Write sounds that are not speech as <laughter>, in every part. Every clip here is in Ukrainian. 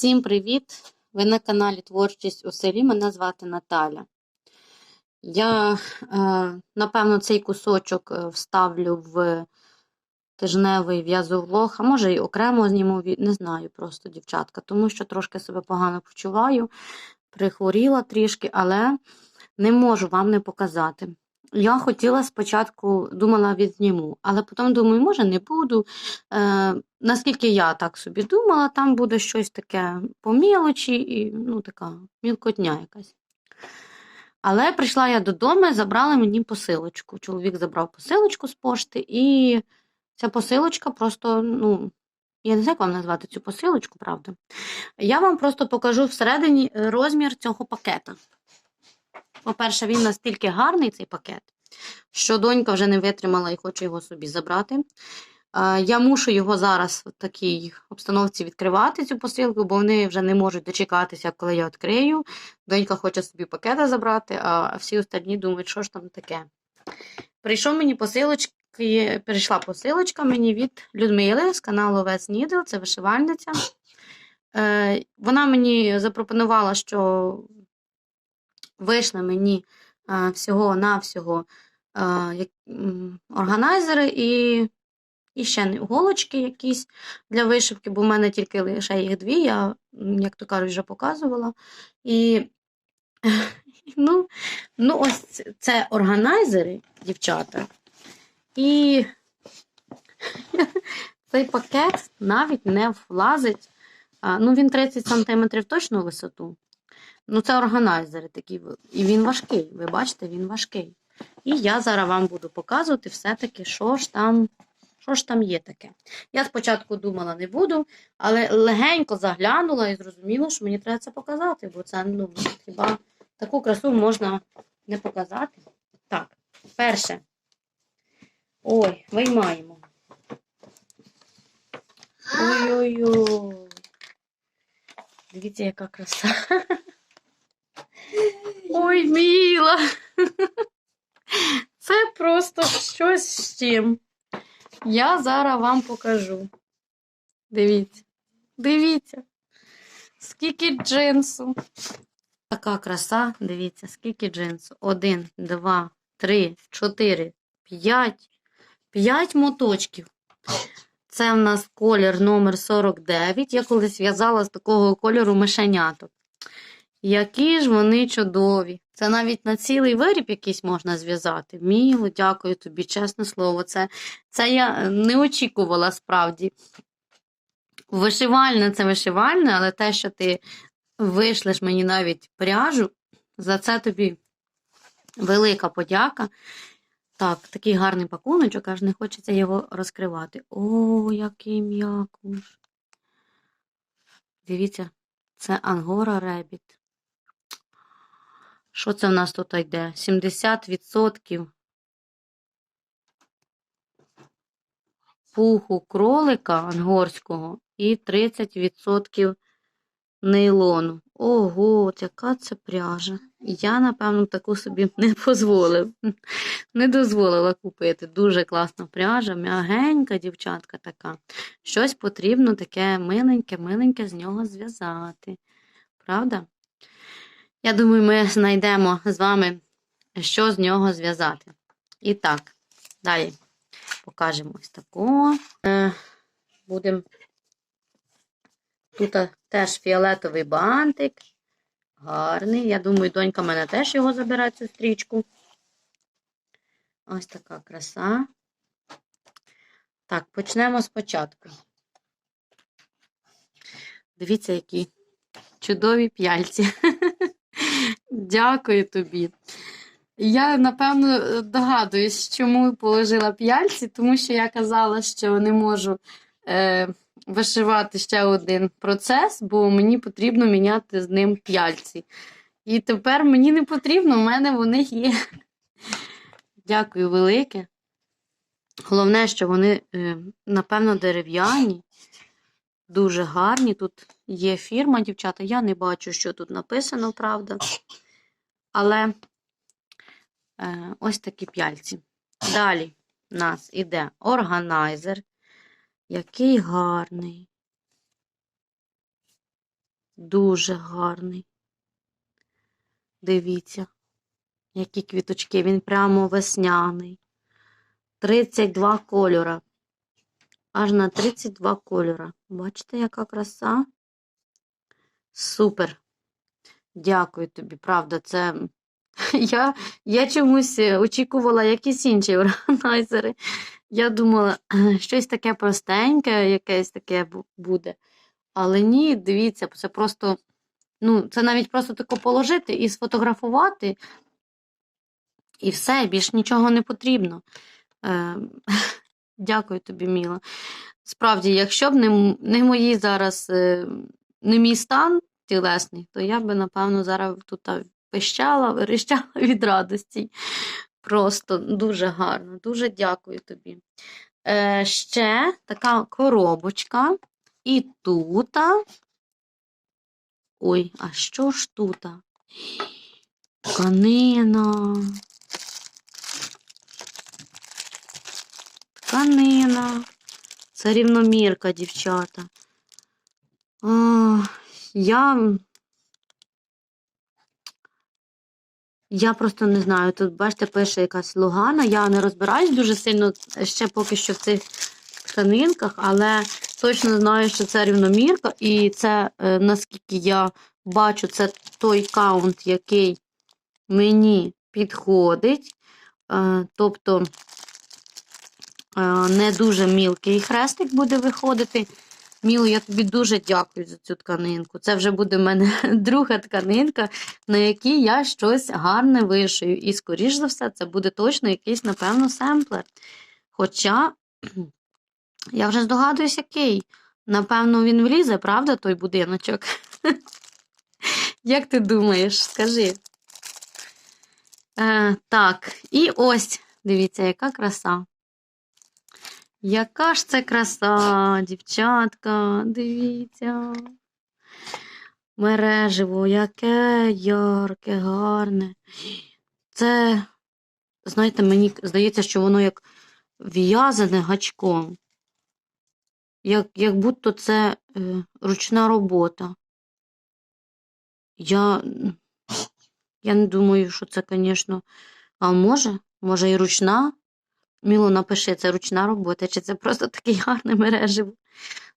Всім привіт! Ви на каналі Творчість у селі. Мене звати Наталя. Я, е, напевно, цей кусочок е, вставлю в тижневий в'язовлог, а може й окремо зніму, не знаю просто, дівчатка, тому що трошки себе погано почуваю, прихворіла трішки, але не можу вам не показати. Я хотіла спочатку, думала, відзніму, але потім думаю, може, не буду. Е, наскільки я так собі думала, там буде щось таке по мілочі, і, ну, така мілкотня якась. Але прийшла я додому, забрали мені посилочку. Чоловік забрав посилочку з пошти, і ця посилочка просто, ну, я не знаю, як вам назвати цю посилочку, правда. Я вам просто покажу всередині е, розмір цього пакета. По-перше, він настільки гарний, цей пакет, що донька вже не витримала і хоче його собі забрати. Е, Я мушу його зараз в такій обстановці відкривати, цю посилку, бо вони вже не можуть дочекатися, коли я відкрию. Донька хоче собі пакета забрати, а всі остальні думають, що ж там таке. Прийшов мені посилочки, прийшла посилочка мені від Людмили з каналу Вес Нідл, це вишивальниця. Е, Вона мені запропонувала, що вийшли мені е, всього-навсього е, органайзери і, і ще голочки якісь для вишивки, бо в мене тільки лише їх дві, я, як то кажуть, вже показувала. І <laughs> ну, ну ось це органайзери, дівчата. І <laughs> цей пакет навіть не влазить. Ну, він 30 см точно висоту. Ну, це органайзери такі. І він важкий. Ви бачите, він важкий. І я зараз вам буду показувати все-таки, що ж там, що ж там є таке. Я спочатку думала, не буду, але легенько заглянула і зрозуміла, що мені треба це показати, бо це ну, хіба таку красу можна не показати. Так, перше. Ой, виймаємо. Ой-ой-ой. Дивіться, яка краса. <laughs> Ой, міла. Це просто щось з чим. Я зараз вам покажу. Дивіться. Дивіться. Скільки джинсу. Така краса, дивіться, скільки джинсу. Один, два, три, чотири, п'ять. П'ять моточків. Це в нас колір номер 49. Я колись в'язала з такого кольору мишеняток. Які ж вони чудові. Це навіть на цілий виріб якийсь можна зв'язати. Міло, дякую тобі, чесне слово. Це, це я не очікувала справді. Вишивальне це вишивальне, але те, що ти вишлеш мені навіть пряжу, за це тобі велика подяка. Так, такий гарний пакуночок, аж не хочеться його розкривати. О, який м'якуш. Дивіться, це Ангора Ребіт. Що це в нас тут йде? 70% пуху кролика ангорського і 30% нейлону. Ого, от яка це пряжа. Я, напевно, таку собі <laughs> не дозволив. Не дозволила купити. Дуже класна пряжа, м'ягенька дівчатка така. Щось потрібно таке миленьке, миленьке з нього зв'язати. Правда? Я думаю, ми знайдемо з вами, що з нього зв'язати. І так, далі покажемо ось таку. Е, Будемо. Тут теж фіолетовий бантик. Гарний. Я думаю, донька мене теж його забере, цю стрічку. Ось така краса. Так, почнемо спочатку. Дивіться, які чудові п'яльці. <laughs> Дякую тобі. Я, напевно, догадуюсь, чому положила п'яльці, тому що я казала, що не можу е, вишивати ще один процес, бо мені потрібно міняти з ним п'яльці. І тепер мені не потрібно, в мене вони є. Дякую велике. Головне, що вони, е, напевно, дерев'яні, дуже гарні. Тут є фірма, дівчата. Я не бачу, що тут написано, правда. Але е, ось такі п'яльці. Далі в нас іде органайзер. Який гарний. Дуже гарний. Дивіться, які квіточки. Він прямо весняний. 32 кольора. Аж на 32 кольора. Бачите, яка краса? Супер. Дякую тобі, правда, це. <laughs> Я, я чомусь е, очікувала якісь інші <laughs> органайзери. Я думала, <clears throat> щось таке простеньке, якесь таке буде. Але ні, дивіться, це просто, ну, це навіть просто тако положити і сфотографувати, і все, більш нічого не потрібно. Е, <laughs> дякую тобі, Міла. Справді, якщо б не, не мої зараз, е, не мій стан тілесний, то я би, напевно, зараз тут пищала, верещала <laughs> від радості. Просто дуже гарно, дуже дякую тобі. Е, ще така коробочка. І тута. Ой, а що ж тута? Тканина. Тканина. Це рівномірка, дівчата. А, я. Я просто не знаю. Тут, бачите, пише якась Лугана. Я не розбираюсь дуже сильно ще поки що в цих тканинках, але точно знаю, що це рівномірка, і це, е, наскільки я бачу, це той каунт, який мені підходить. Е, Тобто е, не дуже мілкий хрестик буде виходити. Міло, я тобі дуже дякую за цю тканинку. Це вже буде в мене <laughs> друга тканинка, на якій я щось гарне вишию. І, скоріш за все, це буде точно якийсь, напевно, семплер. Хоча <clears throat> я вже здогадуюсь, який. Напевно, він влізе, правда, той будиночок? <laughs> Як ти думаєш, скажи? Е, так, і ось, дивіться, яка краса. Яка ж це краса, дівчатка, дивіться. Мереживо, яке ярке, гарне. Це, знаєте, мені здається, що воно як в'язане гачком. Як, як будто це е, ручна робота. Я, я не думаю, що це, звісно, а може, може і ручна. Міло, напиши, це ручна робота, чи це просто таке гарне мереживо.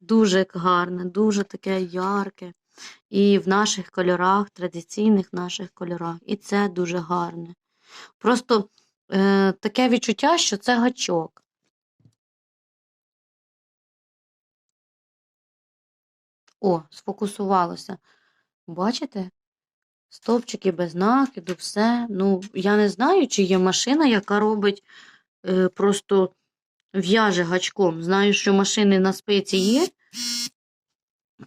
Дуже гарне, дуже таке ярке. І в наших кольорах, традиційних наших кольорах. І це дуже гарне. Просто е, таке відчуття, що це гачок. О, сфокусувалося. Бачите? Стовпчики без накиду, все. Ну, я не знаю, чи є машина, яка робить просто в'яже гачком. Знаю, що машини на спиці є,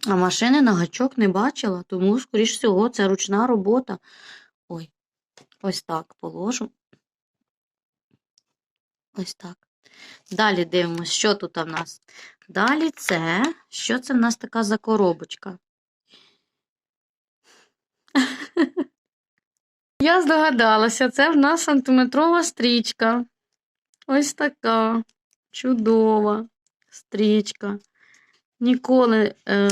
а машини на гачок не бачила, тому, скоріш всього, це ручна робота. Ой, ось так положу. Ось так. Далі дивимося, що тут в нас. Далі це, що це в нас така за коробочка? Я здогадалася, це в нас сантиметрова стрічка. Ось така чудова стрічка. Ніколи е,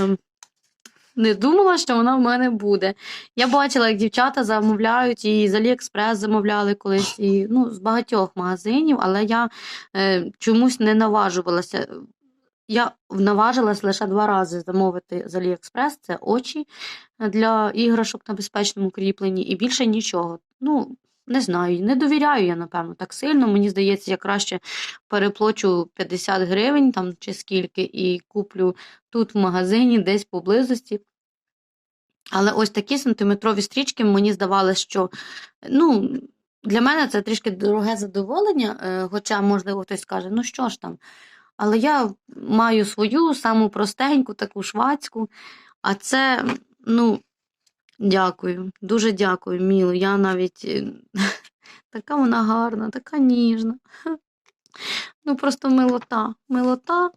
не думала, що вона в мене буде. Я бачила, як дівчата замовляють, і з Аліекспрес замовляли колись, і ну, з багатьох магазинів, але я е, чомусь не наважувалася. Я наважилась лише два рази замовити з Аліекспрес. Це очі для іграшок на безпечному кріпленні, і більше нічого. Ну, не знаю, не довіряю я, напевно, так сильно. Мені здається, я краще переплачу 50 гривень там чи скільки, і куплю тут в магазині, десь поблизості. Але ось такі сантиметрові стрічки мені здавалося, що ну, для мене це трішки дороге задоволення, е, хоча, можливо, хтось скаже, ну що ж там. Але я маю свою саму простеньку, таку швацьку. А це, ну, дякую, дуже дякую, Міло. Я навіть е, <laughs> така вона гарна, така ніжна. <laughs> Ну, просто милота. Милота.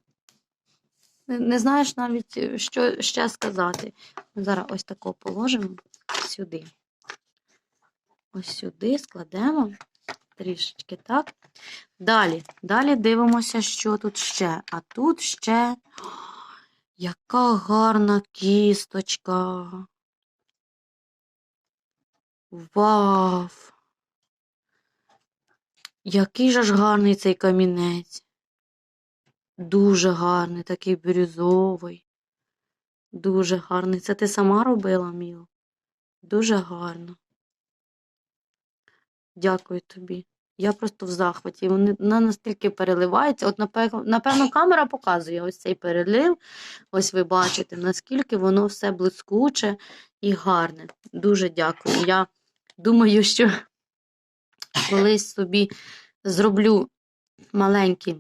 Не, знаєш навіть, е, що ще сказати. Зараз ось тако положимо сюди. Ось сюди складемо трішечки, так? Далі, далі дивимося, що тут ще. А тут ще. <gasps> Яка гарна кісточка. Вау! Який же ж гарний цей камінець. Дуже гарний, такий бірюзовий. Дуже гарний. Це ти сама робила, Міло? Дуже гарно. Дякую тобі. Я просто в захваті. Вони настільки переливаються. От, напевно, камера показує ось цей перелив. Ось ви бачите, наскільки воно все блискуче і гарне. Дуже дякую. Я думаю, що колись собі зроблю маленькі,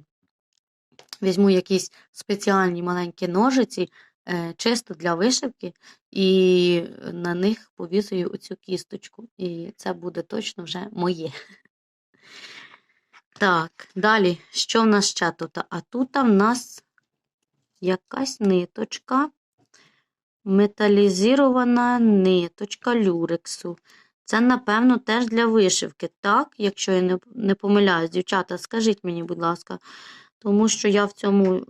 візьму якісь спеціальні маленькі ножиці, е, чисто для вишивки, і на них повісую оцю кісточку. І це буде точно вже моє. Так, далі, що в нас ще тут? А тут в нас якась ниточка, металізована ниточка люрексу. Це, напевно, теж для вишивки, так? Якщо я не, помиляюсь, дівчата, скажіть мені, будь ласка, тому що я в цьому е,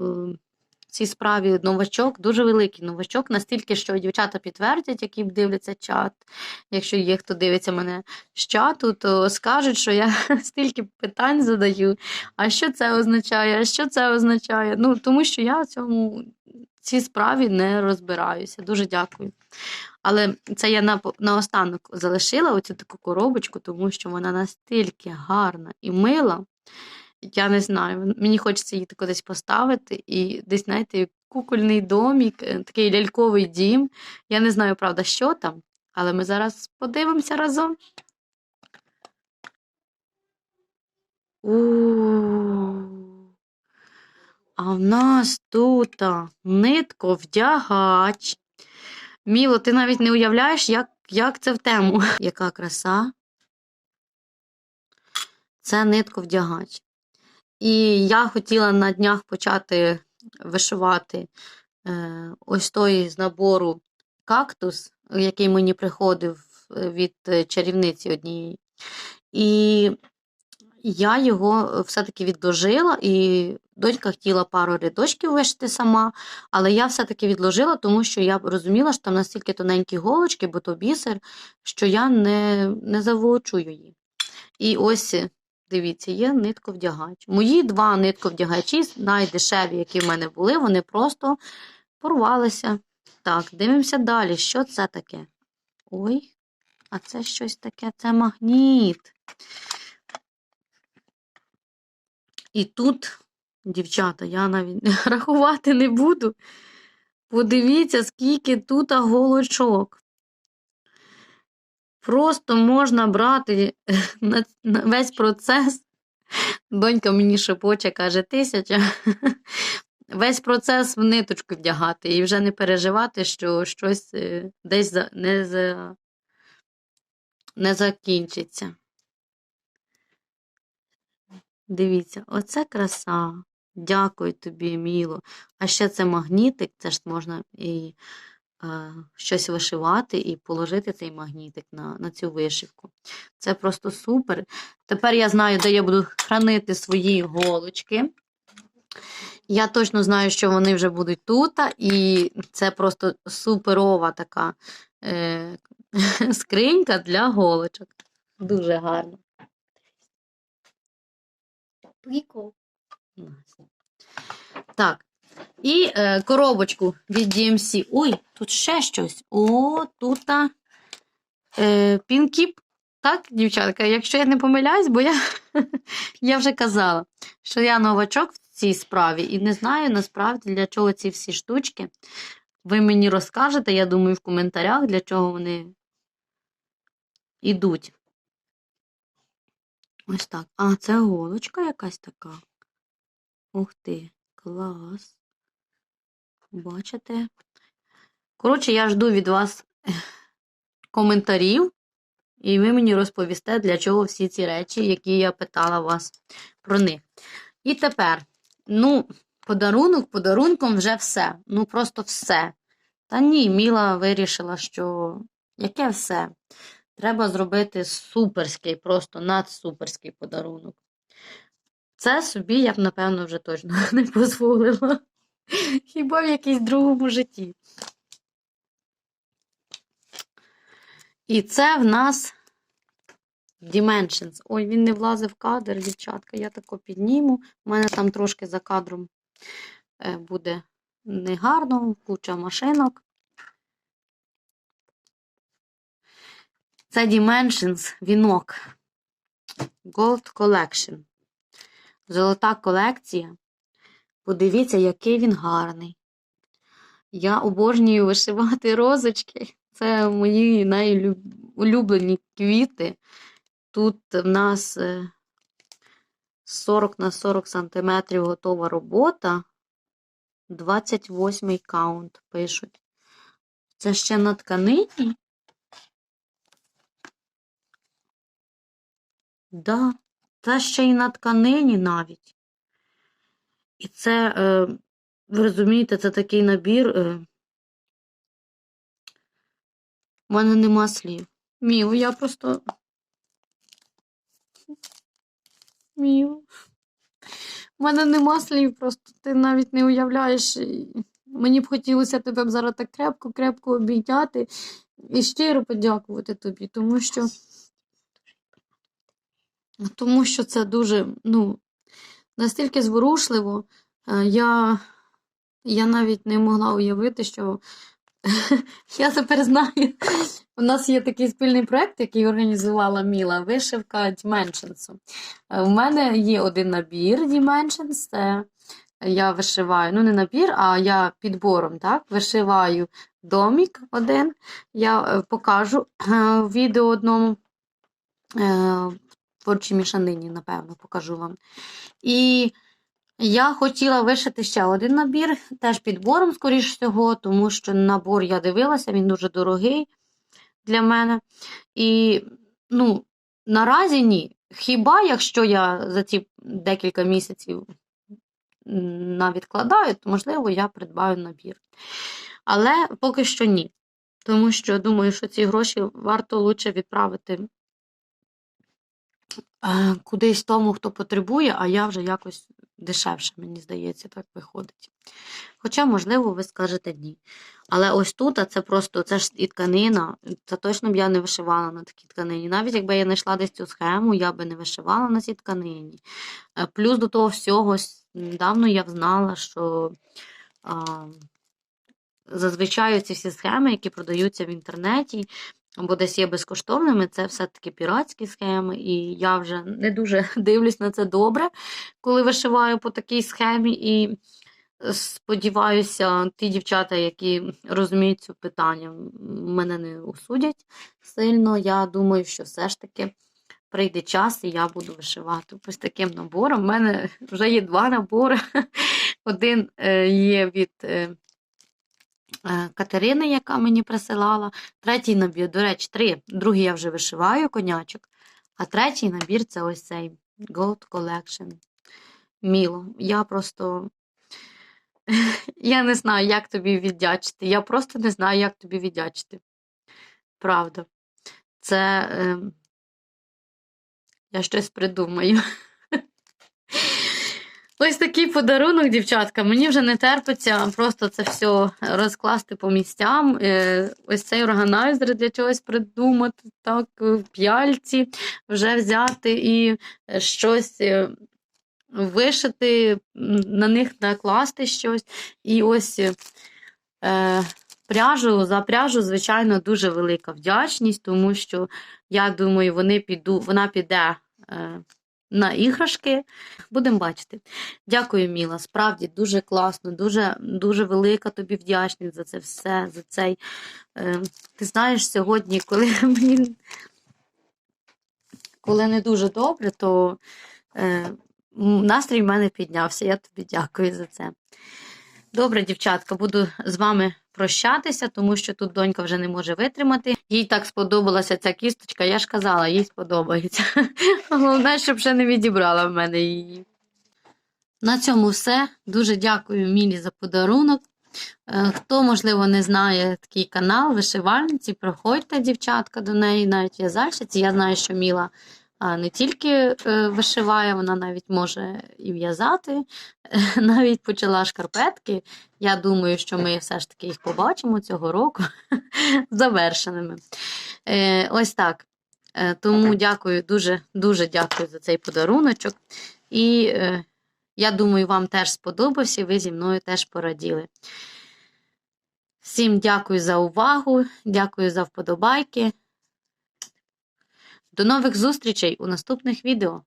в цій справі новачок, дуже великий новачок, настільки, що дівчата підтвердять, які дивляться чат. Якщо є хто дивиться мене з чату, то скажуть, що я <laughs> стільки питань задаю. А що це означає? А що це означає? Ну, тому що я в цьому цій справі не розбираюся. Дуже дякую. Але це я на, наостанок залишила оцю таку коробочку, тому що вона настільки гарна і мила. Я не знаю, мені хочеться її тако десь поставити і десь, знаєте, кукольний домік, е, такий ляльковий дім. Я не знаю, правда, що там, але ми зараз подивимося разом. А в нас тут а, нитковдягач. Міло, ти навіть не уявляєш, як, як це в тему. <laughs> Яка краса. Це нитковдягач. І я хотіла на днях почати вишивати е, ось той з набору кактус, який мені приходив е, від е, чарівниці однієї. І я його все-таки відложила, і донька хотіла пару рядочків вишити сама, але я все-таки відложила, тому що я розуміла, що там настільки тоненькі голочки, бо то бісер, що я не, не заволочую її. І ось, дивіться, є нитковдягач. Мої два нитковдягачі, найдешеві, які в мене були, вони просто порвалися. Так, дивимося далі. Що це таке? Ой, а це щось таке, це магніт. І тут, дівчата, я навіть <laughs> рахувати не буду. Подивіться, скільки тут голочок. Просто можна брати <laughs> на, весь процес. Донька мені шепоче, каже, тисяча. <laughs> Весь процес в ниточку вдягати і вже не переживати, що щось е, десь не, за, не закінчиться. Дивіться, оце краса. Дякую тобі, Міло. А ще це магнітик, це ж можна і е, щось вишивати і положити цей магнітик на, на цю вишивку. Це просто супер. Тепер я знаю, де я буду хранити свої голочки. Я точно знаю, що вони вже будуть тут, і це просто суперова така е, <laughs> скринька для голочок. Дуже гарно. Прикол. Так. І е, коробочку від DMC. Ой, тут ще щось. О, тут е, пінкіп. Так, дівчатка, якщо я не помиляюсь, бо я, <laughs> я вже казала, що я новачок в цій справі і не знаю насправді для чого ці всі штучки. Ви мені розкажете, я думаю, в коментарях, для чого вони йдуть. Ось так. А, це голочка якась така. Ух ти, клас. Бачите? Коротше, я жду від вас коментарів, і ви мені розповісте, для чого всі ці речі, які я питала вас про них. І тепер, ну, подарунок, подарунком вже все. Ну, просто все. Та ні, Міла вирішила, що яке все. Треба зробити суперський, просто надсуперський подарунок. Це собі я б, напевно, вже точно <laughs> не дозволила. Хіба в якійсь другому житті. І це в нас Dimensions. Ой, він не влазив в кадр, дівчатка. Я тако підніму. У мене там трошки за кадром е, буде негарно, куча машинок. Це Dimensions вінок. Gold Collection. Золота колекція. Подивіться, який він гарний. Я обожнюю вишивати розочки. Це мої найулюблені квіти. Тут в нас е, 40 на 40 сантиметрів готова робота. 28 каунт пишуть. Це ще на тканині. Да, це ще й на тканині навіть. І це, е, ви розумієте, це такий набір. Е, у мене нема слів. Міу, я просто. Міу. У мене нема слів, просто ти навіть не уявляєш. Мені б хотілося тебе б зараз так крепко-крепко обійняти і щиро подякувати тобі, тому що. Тому що це дуже, ну, настільки зворушливо. Е, Я, я навіть не могла уявити, що <laughs> я тепер знаю. У нас є такий спільний проєкт, який організувала Міла, вишивка. Е, У мене є один набір Dimensions. Це я вишиваю, ну не набір, а я підбором так, вишиваю домік один. Я е, покажу е, відео одному. Творчій мішанині, напевно, покажу вам. І я хотіла вишити ще один набір, теж підбором, скоріш всього, тому що набор я дивилася, він дуже дорогий для мене. І, ну, наразі ні. Хіба якщо я за ці декілька місяців навідкладаю, то, можливо, я придбаю набір. Але поки що ні. Тому що думаю, що ці гроші варто лучше відправити кудись тому, хто потребує, а я вже якось дешевше, мені здається, так виходить. Хоча, можливо, ви скажете ні. Але ось тут, а це просто це ж і тканина, це точно б я не вишивала на такій тканині. Навіть якби я знайшла десь цю схему, я би не вишивала на цій тканині. Е, Плюс до того всього, недавно я знала, що а, зазвичай ці всі схеми, які продаються в інтернеті, або десь є безкоштовними, це все-таки піратські схеми, і я вже не дуже <laughs> дивлюсь на це добре, коли вишиваю по такій схемі. І сподіваюся, ті дівчата, які розуміють це питання, мене не осудять сильно. Я думаю, що все ж таки прийде час, і я буду вишивати ось таким набором. У мене вже є два набори. <laughs> Один е, є від. Е, Катерини, яка мені присилала. Третій набір, до речі, три. Другий я вже вишиваю конячок. А третій набір це ось цей Gold Collection. Міло. Я просто. Я не знаю, як тобі віддячити. Я просто не знаю, як тобі віддячити. Правда. Це. Е... Я щось придумаю. Ось такий подарунок, дівчатка. Мені вже не терпиться просто це все розкласти по місцям. Е, Ось цей органайзер для чогось придумати, так, п'яльці вже взяти і е, щось е, вишити, на них накласти щось. І ось пряжу, за пряжу, звичайно, дуже велика вдячність, тому що я думаю, вони піду, вона піде. На іграшки. Будемо бачити. Дякую, Міла. Справді дуже класно, дуже, дуже велика тобі вдячність за це все, за цей. Е, ти знаєш, сьогодні, коли <laughs> мені коли не дуже добре, то е, настрій в мене піднявся. Я тобі дякую за це. Добре, дівчатка, буду з вами прощатися, тому що тут донька вже не може витримати. Їй так сподобалася ця кісточка, я ж казала, їй сподобається. <laughs> Головне, щоб ще не відібрала в мене її. На цьому все. Дуже дякую Мілі за подарунок. Е, Хто, можливо, не знає такий канал вишивальниці, проходьте, дівчатка, до неї, навіть в'язальщиці. Я знаю, що Міла не тільки е, вишиває, вона навіть може і в'язати. <laughs> Навіть почала шкарпетки. Я думаю, що ми все ж таки їх побачимо цього року <laughs> завершеними. Е, ось так. Е, тому дякую, дуже, дуже дякую за цей подаруночок. І я думаю, вам теж сподобався, ви зі мною теж пораділи. Всім дякую за увагу, дякую за вподобайки. До нових зустрічей у наступних відео.